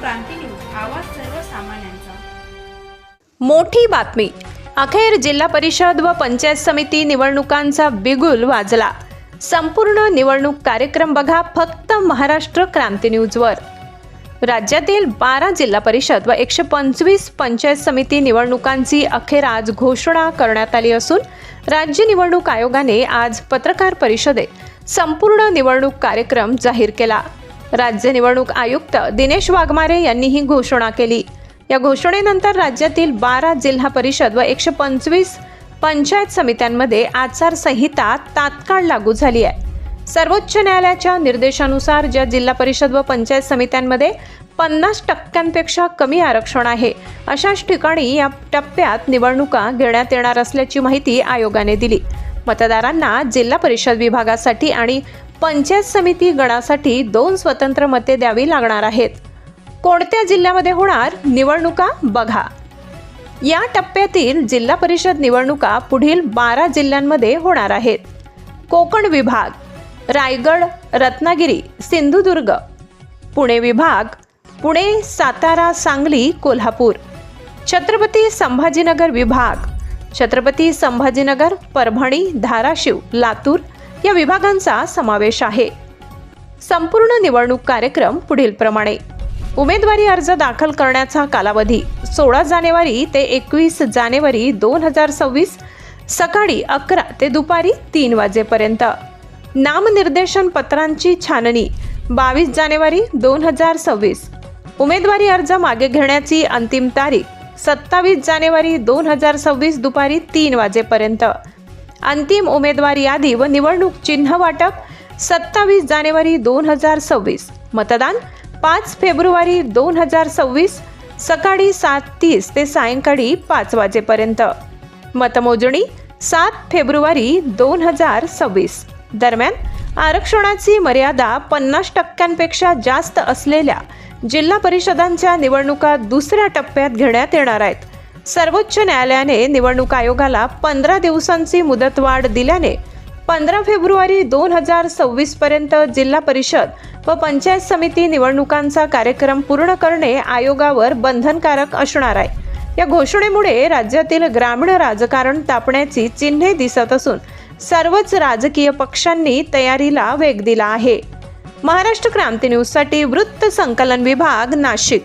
क्रांती news आवाज सर्वसामान्यांचा. मोठी बातमी. अखेर जिल्हा परिषद व पंचायत समिती निवडणुकांचा बिगुल वाजला. संपूर्ण निवडणूक कार्यक्रम बघा फक्त महाराष्ट्र क्रांती न्यूजवर राज्यातील बारा जिल्हा परिषद व एकशे पंचवीस पंचायत समिती निवडणुकांची अखेर आज घोषणा करण्यात आली असून राज्य निवडणूक आयोगाने आज पत्रकार परिषदेत संपूर्ण निवडणूक कार्यक्रम जाहीर केला. राज्य निवडणूक आयुक्त दिनेश वाघमारे यांनी ही घोषणा केली. या घोषणेनंतर राज्यातील बारा जिल्हा परिषद व एकशे पंचवीस पंचायत समित्यांमध्ये आचारसंहिता तात्काळ लागू झाली आहे. सर्वोच्च न्यायालयाच्या निर्देशानुसार ज्या जिल्हा परिषद व पंचायत समित्यांमध्ये पन्नास टक्क्यांपेक्षा कमी आरक्षण आहे अशाच ठिकाणी या टप्प्यात निवडणुका घेण्यात येणार असल्याची माहिती आयोगाने दिली. मतदारांना जिल्हा परिषद विभागासाठी आणि पंचायत समिती गणासाठी दोन स्वतंत्र मते द्यावी लागणार आहेत. कोणत्या जिल्ह्यामध्ये होणार निवडणुका बघा. या टप्प्यातील जिल्हा परिषद निवडणुका पुढील बारा जिल्ह्यांमध्ये होणार आहेत. कोकण विभाग रायगड रत्नागिरी सिंधुदुर्ग. पुणे विभाग पुणे सातारा सांगली कोल्हापूर. छत्रपती संभाजीनगर विभाग छत्रपती संभाजीनगर परभणी धाराशिव लातूर या विभागांचा समावेश आहे. संपूर्ण निवडणूक कार्यक्रम पुढीलप्रमाणे उमेदवारी अर्ज दाखल करण्याचा कालावधी सोळा जानेवारी ते एकवीस जानेवारी दोन हजार सव्वीस सकाळी अकरा ते दुपारी तीन वाजेपर्यंत. नामनिर्देशन पत्रांची छाननी बावीस जानेवारी दोन हजार सव्वीस. उमेदवारी अर्ज मागे घेण्याची अंतिम तारीख सत्तावीस जानेवारी दोन हजार सव्वीस दुपारी तीन वाजेपर्यंत. अंतिम उमेदवारी यादी व निवडणूक चिन्ह वाटप सत्तावीस जानेवारी दोन हजार सव्वीस. मतदान पाच फेब्रुवारी दोन हजार सव्वीस सकाळी सात तीस ते सायंकाळी पाच वाजेपर्यंत. मतमोजणी सात फेब्रुवारी दोन हजार सव्वीस. दरम्यान आरक्षणाची मर्यादा पन्नास टक्क्यांपेक्षा जास्त असलेल्या जिल्हा परिषदांच्या निवडणुका दुसऱ्या टप्प्यात घेण्यात येणार आहेत. सर्वोच्च न्यायालयाने निवडणूक आयोगाला पंधरा दिवसांची मुदतवाढ दिल्याने पंधरा फेब्रुवारी दोन हजार सव्वीस पर्यंत जिल्हा परिषद व पंचायत समिती निवडणुकांचा कार्यक्रम पूर्ण करणे आयोगावर बंधनकारक असणार आहे. या घोषणेमुळे राज्यातील ग्रामीण राजकारण तापण्याची चिन्हे दिसत असून सर्वच राजकीय पक्षांनी तयारीला वेग दिला आहे. महाराष्ट्र क्रांती न्यूजसाठी वृत्त संकलन विभाग नाशिक.